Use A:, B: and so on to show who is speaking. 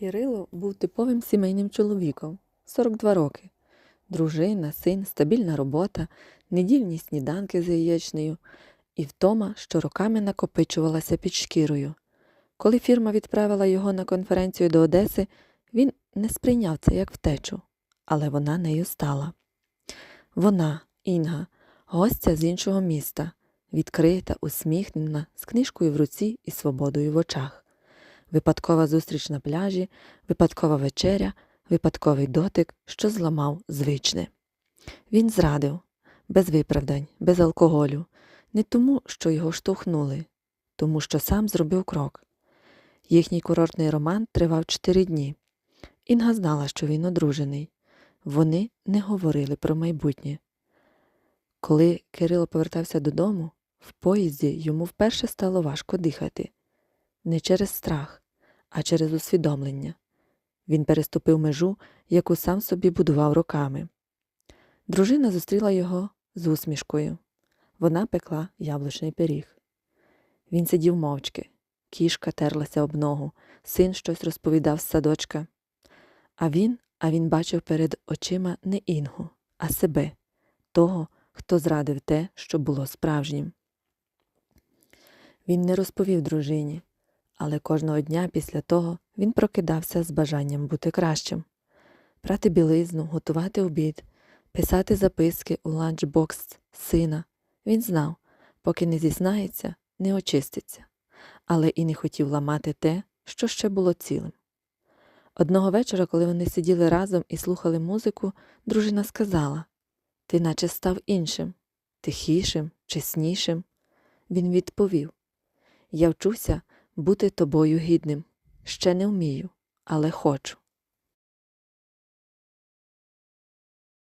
A: Кирило був типовим сімейним чоловіком 42 роки. Дружина, син, стабільна робота, недільні сніданки з яєчнею і втома, що роками накопичувалася під шкірою. Коли фірма відправила його на конференцію до Одеси, він не сприйняв це як втечу, але вона нею стала. Вона, Інга, гостя з іншого міста, відкрита, усміхнена, з книжкою в руці і свободою в очах. Випадкова зустріч на пляжі, випадкова вечеря, випадковий дотик, що зламав звичне. Він зрадив, без виправдань, без алкоголю, не тому, що його штовхнули, тому що сам зробив крок. Їхній курортний роман тривав чотири дні. Інга знала, що він одружений. Вони не говорили про майбутнє. Коли Кирило повертався додому, в поїзді йому вперше стало важко дихати. Не через страх, а через усвідомлення. Він переступив межу, яку сам собі будував роками. Дружина зустріла його з усмішкою. Вона пекла яблучний пиріг. Він сидів мовчки, кішка терлася об ногу, син щось розповідав з садочка. А він, а він бачив перед очима не Інгу, а себе, того, хто зрадив те, що було справжнім. Він не розповів дружині, але кожного дня після того він прокидався з бажанням бути кращим, прати білизну, готувати обід, писати записки у ланчбокс сина. Він знав, поки не зізнається, не очиститься, але і не хотів ламати те, що ще було цілим. Одного вечора, коли вони сиділи разом і слухали музику, дружина сказала Ти наче став іншим, тихішим, чеснішим. Він відповів Я вчуся бути тобою гідним. Ще не вмію, але хочу.